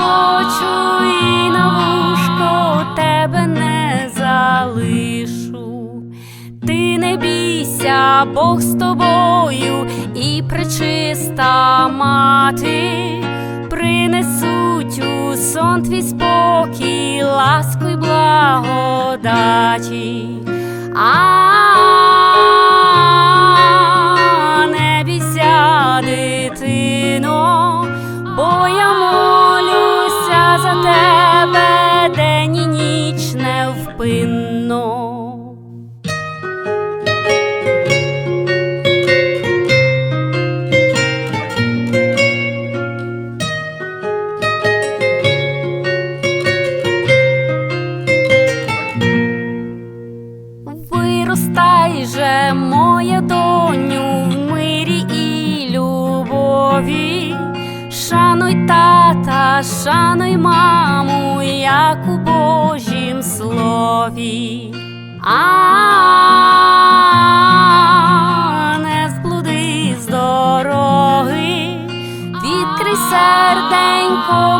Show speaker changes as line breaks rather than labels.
Хочу і на вушко тебе не залишу, ти не бійся, Бог з тобою і пречиста мати, принесуть у сон твій спокій, ласку й благодаті. А невпинно. Виростай же, моя доню, в мирі і любові. Шануй тата, шануй маму, як у Божім слові. А не зблуди з дороги, відкрий серденько